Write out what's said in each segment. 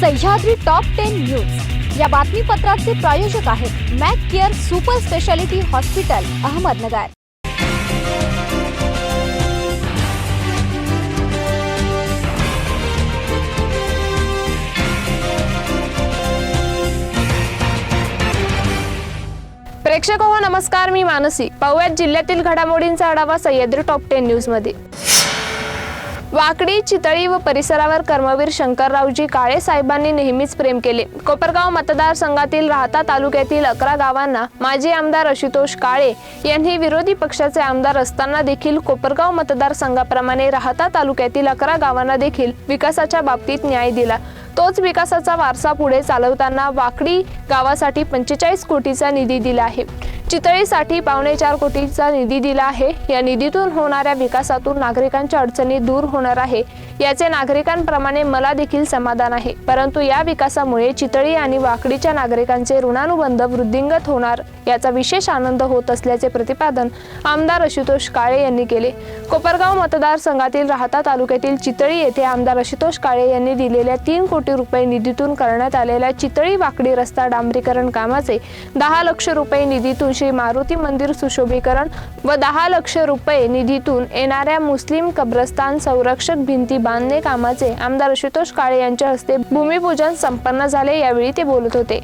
Sahyadri top ten news या बातमीपत्राचे प्रायोजक आहेत Mac care super speciality hospital Ahmednagar. प्रेक्षक हो नमस्कार मी मानसी. पाहुयात जिल्ह्यातील घडामोडींचा आढावा सह्याद्री टॉप टेन न्यूजमध्ये. वाकडी चितळी व परिसरावर कर्मवीर शंकररावजी काळे साहेबांनी नेहमीच प्रेम केले. कोपरगाव मतदारसंघातील राहता तालुक्यातील अकरा गावांना माजी आमदार आशुतोष काळे यांनी विरोधी पक्षाचे आमदार असताना देखील कोपरगाव मतदारसंघाप्रमाणे राहता तालुक्यातील अकरा गावांना देखील विकासाच्या बाबतीत न्याय दिला. तोच विकासाचा वारसा पुढे चालवताना वाकडी गावासाठी पंचेचाळीस कोटीचा निधी दिला आहे. चितळीसाठी पावणे चार कोटीचा निधी दिला आहे. या निधीतून होणाऱ्या विकासातून नागरिकांच्या अडचणी दूर होणार आहे. याचे नागरिकांप्रमाणे मला देखील समाधान आहे. परंतु या विकासामुळे चितळी आणि वाकडीच्या नागरिकांचे ऋणानुबंध वृद्धिंगत होणार याचा विशेष आनंद होत असल्याचे प्रतिपादन आमदार आशुतोष काळे यांनी केले. कोपरगाव मतदारसंघातील राहता तालुक्यातील चितळी येथे आमदार आशुतोष काळे यांनी दिलेल्या तीन कोटी रुपये निधीतून करण्यात आलेल्या चितळी वाकडी रस्ता डांबरीकरण कामाचे दहा लक्ष रुपये निधीतून श्री मारुती मंदिर सुशोभीकरण व दहा लक्ष रुपये निधीतून येणाऱ्या मुस्लिम कब्रस्तान संरक्षक भिंती बांधणे कामाचे आमदार आशुतोष काळे यांच्या हस्ते भूमिपूजन संपन्न झाले यावेळी ते बोलत होते.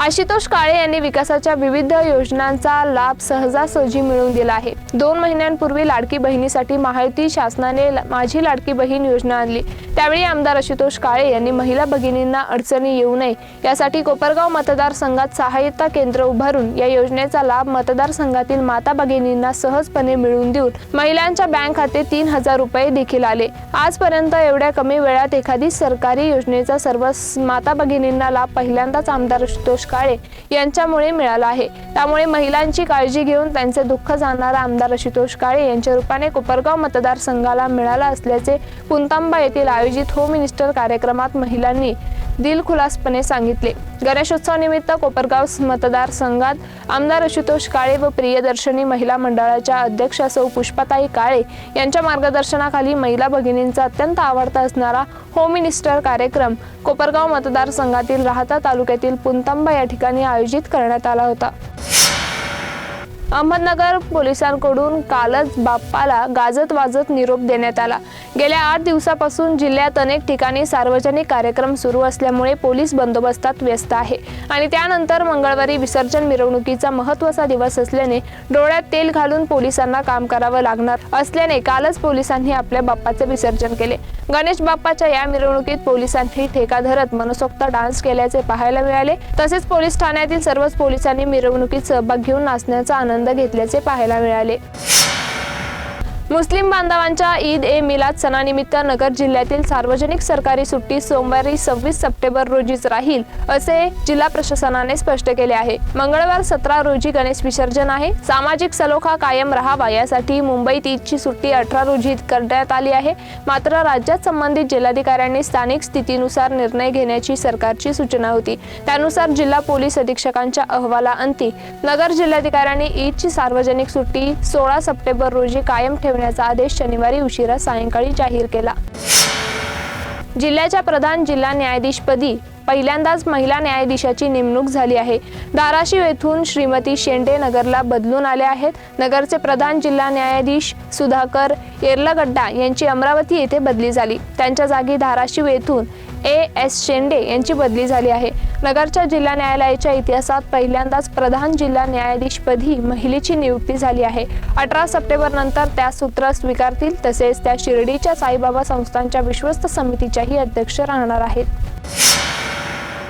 आशुतोष काळे यांनी विकासाच्या विविध योजनांचा लाभ सहजासहजी मिळवून दिला आहे. दोन महिन्यांपूर्वी लाडकी बहिणीसाठी महायुती शासनाने माझी लाडकी बहीण योजना आणली. त्यावेळी आमदार आशुतोष काळे यांनी महिला भगिनींना अडचणी येऊ नये यासाठी कोपरगाव मतदारसंघात सहाय्यता केंद्र उभारून या योजनेचा लाभ मतदारसंघातील माता भगिनींना सहजपणे मिळवून देऊन महिलांच्या बँक खाते तीन हजार रुपये देखील आले. आजपर्यंत एवढ्या कमी वेळात एखादी सरकारी योजनेचा सर्व माता भगिनींना लाभ पहिल्यांदाच आमदार आशुतोष काळे यांच्यामुळे मिळाला आहे. त्यामुळे महिलांची काळजी घेऊन त्यांचे दुःख जाणारा आमदार आशुतोष काळे यांच्या रूपाने कोपरगाव मतदारसंघाला मिळाला असल्याचे पुंतांबा येथील आयोजित होम मिनिस्टर कार्यक्रमात महिलांनी दिलखुलासपणे सांगितले. गणेशोत्सवानिमित्त कोपरगाव मतदारसंघात आमदार आशुतोष काळे व प्रियदर्शनी महिला मंडळाच्या अध्यक्षा सौ पुष्पाताई काळे यांच्या मार्गदर्शनाखाली महिला भगिनींचा अत्यंत आवडता असणारा होम मिनिस्टर कार्यक्रम कोपरगाव मतदारसंघातील राहता तालुक्यातील पुंतंबा या ठिकाणी आयोजित करण्यात आला होता. अहमदनगर पोलिसांकडून कालच बाप्पाला गाजत वाजत निरोप देण्यात आला. गेल्या आठ दिवसापासून जिल्ह्यात अनेक ठिकाणी सार्वजनिक कार्यक्रम सुरू असल्यामुळे पोलीस बंदोबस्तात व्यस्त आहे. आणि त्यानंतर मंगळवारी विसर्जन मिरवणुकीचा महत्त्वाचा दिवस असल्याने डोळ्यात तेल घालून पोलिसांना काम करावं लागणार असल्याने कालच पोलिसांनी आपल्या बाप्पाचे विसर्जन केले. गणेश बाप्पाच्या या मिरवणुकीत पोलिसांनी ठेका धरत मनसोक्त डान्स केल्याचे पाहायला मिळाले. तसेच पोलीस ठाण्यातील सर्वच पोलिसांनी मिरवणुकीत सहभाग घेऊन नाचण्याचा आनंद घेतल्याचे पाहायला मिळाले. मुस्लिम बांधवांच्या ईद ए मिलाद सणानिमित्त नगर जिल्ह्यातील सार्वजनिक सरकारी सुट्टी सोमवारी सव्वीस सप्टेंबर रोजीच राहील असे जिल्हा प्रशासनाने स्पष्ट केले आहे. मंगळवार सतरा रोजी गणेश विसर्जन आहे. सामाजिक सलोखा कायम राहावा यासाठी मुंबईत ईदची सुट्टी अठरा रोजी करण्यात आली आहे. मात्र राज्यात संबंधित जिल्हाधिकाऱ्यांनी स्थानिक स्थितीनुसार निर्णय घेण्याची सरकारची सूचना होती. त्यानुसार जिल्हा पोलीस अधीक्षकांच्या अहवालाअंती नगर जिल्हाधिकाऱ्यांनी ईदची सार्वजनिक सुट्टी सोळा सप्टेंबर रोजी कायम ठेवण्याचा आदेश शनिवारी उशिरा सायंकाळी जाहीर केला. जिल्ह्याच्या प्रधान जिल्हा न्यायाधीशपदी पहिल्यांदाच महिला न्यायाधीशाची नेमणूक झाली आहे. धाराशिव येथून श्रीमती शेंडे नगरला बदलून आल्या आहेत. नगरचे प्रधान जिल्हा न्यायाधीश सुधाकर येर्लगड्डा यांची अमरावती येथे बदली झाली. त्यांच्या जागी धाराशिव येथून ए एस शेंडे यांची बदली झाली आहे. नगरच्या जिल्हा न्यायालयाच्या इतिहासात पहिल्यांदाच प्रधान जिल्हा न्यायाधीशपदी महिलेची नियुक्ती झाली आहे. अठरा सप्टेंबर नंतर त्या सूत्र स्वीकारतील तसेच त्या शिर्डीच्या साईबाबा संस्थांच्या विश्वस्त समितीच्याही अध्यक्ष राहणार आहेत.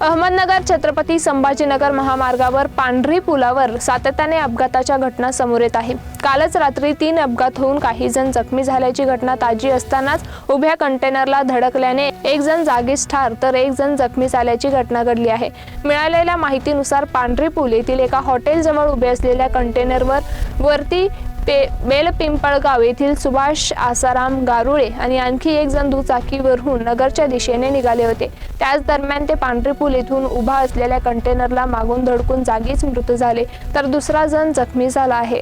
अहमदनगर छत्रपती संभाजीनगर महामार्गावर पांढरी पुलावर सातत्याने अपघाताच्या घटना समोर येत आहे. कालच रात्री तीन अपघात होऊन काही जण जखमी झाल्याची घटना ताजी असतानाच उभ्या कंटेनरला धडकल्याने एक जण जागीच ठार तर एक जण जखमी झाल्याची घटना घडली आहे. मिळालेल्या माहितीनुसार पांढरी पूल येथील एका हॉटेलजवळ उभे असलेल्या कंटेनरवर वरती पे बेलपिंपळगाव येथील सुभाष आसाराम गारुळे आणि आणखी एक जण दुचाकीवरून नगरच्या दिशेने निघाले होते. त्याच दरम्यान ते पांढरी पूल येथून उभा असलेल्या कंटेनरला मागून धडकून जागीच मृत झाले. तर दुसरा जण जखमी झाला आहे.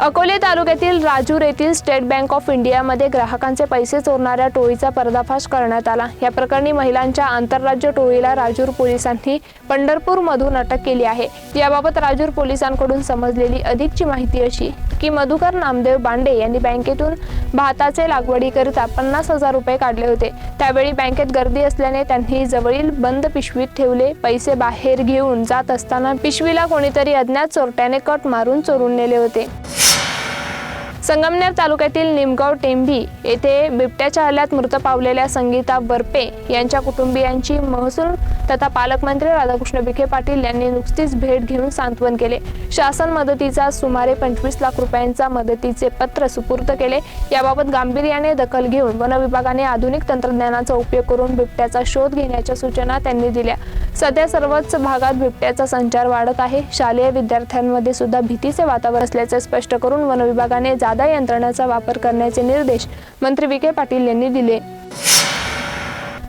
अकोले तालुक्यातील राजूर येथील स्टेट बँक ऑफ इंडियामध्ये ग्राहकांचे पैसे चोरणाऱ्या टोळीचा पर्दाफाश करण्यात आला. या प्रकरणी महिलांच्या आंतरराज्य टोळीला राजूर पोलिसांनी पंढरपूरमधून अटक केली आहे. याबाबत राजूर पोलिसांकडून समजलेली अधिकची माहिती अशी की मधुकर नामदेव बांडे यांनी बँकेतून भाताचे लागवडीकरिता पन्नास हजार रुपये काढले होते. त्यावेळी बँकेत गर्दी असल्याने त्यांनी जवळील बंद पिशवीत ठेवले पैसे बाहेर घेऊन जात असताना पिशवीला कोणीतरी अज्ञात चोरट्याने कट मारून चोरून नेले होते. संगमनेर तालुक्यातील निमगाव टेंभी येथे बिबट्याच्या हल्ल्यात मृत पावलेल्या संगीता बर्पे यांच्या कुटुंबियांची महसूल तथा पालकमंत्री राधाकृष्ण विखे पाटील यांनी नुकतीच भेट घेऊन सांत्वन केले. शासन मदतीचा सुमारे पंचवीस लाख रुपयांचा मदतीचे पत्र सुपूर्द केले. याबाबत गांभीर्याने दखल घेऊन वन विभागाने आधुनिक तंत्रज्ञानाचा उपयोग करून बिबट्याचा शोध घेण्याच्या सूचना त्यांनी दिल्या. सध्या सर्वच भागात बिबट्याचा संचार वाढत आहे. शालेय विद्यार्थ्यांमध्ये सुद्धा भीतीचे वातावरण असल्याचे स्पष्ट करून वन विभागाने जादा यंत्रणाचा वापर करण्याचे निर्देश मंत्री विखे पाटील यांनी दिले.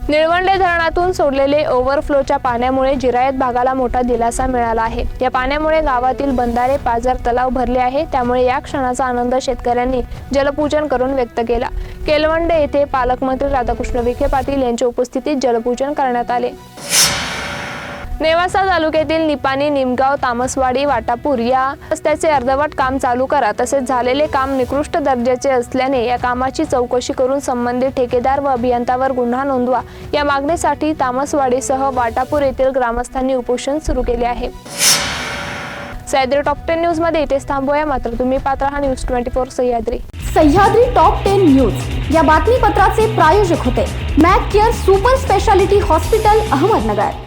निळवंडे धरणातून सोडलेले ओव्हरफ्लोच्या पाण्यामुळे जिरायत भागाला मोठा दिलासा मिळाला आहे. या पाण्यामुळे गावातील बंधारे पाजार तलाव भरले आहे. त्यामुळे या क्षणाचा आनंद शेतकऱ्यांनी जलपूजन करून व्यक्त केला. केलवंडे येथे पालकमंत्री राधाकृष्ण विखे पाटील यांच्या उपस्थितीत जलपूजन करण्यात आले. नेवासा तालुक्यातील निपाणी निमगाव तामसवाडी वाटापूर या रस्त्याचे अर्धवट काम चालू करा. तसेच झालेले काम निकृष्ट दर्जाचे असल्याने या कामाची चौकशी करून संबंधित ठेकेदार व अभियंतावर गुन्हा नोंदवा. या मागणीसाठी तामसवाडीसह वाटापूर येथील ग्रामस्थांनी उपोषण सुरू केले आहे. सह्याद्री टॉप टेन न्यूजमध्ये इथेच थांबूया. मात्र तुम्ही पात्र हा news twenty four Sahyadri. Sahyadri top ten news. या बातमीपत्राचे प्रायोजक होते. Mac care super speciality hospital Ahmednagar.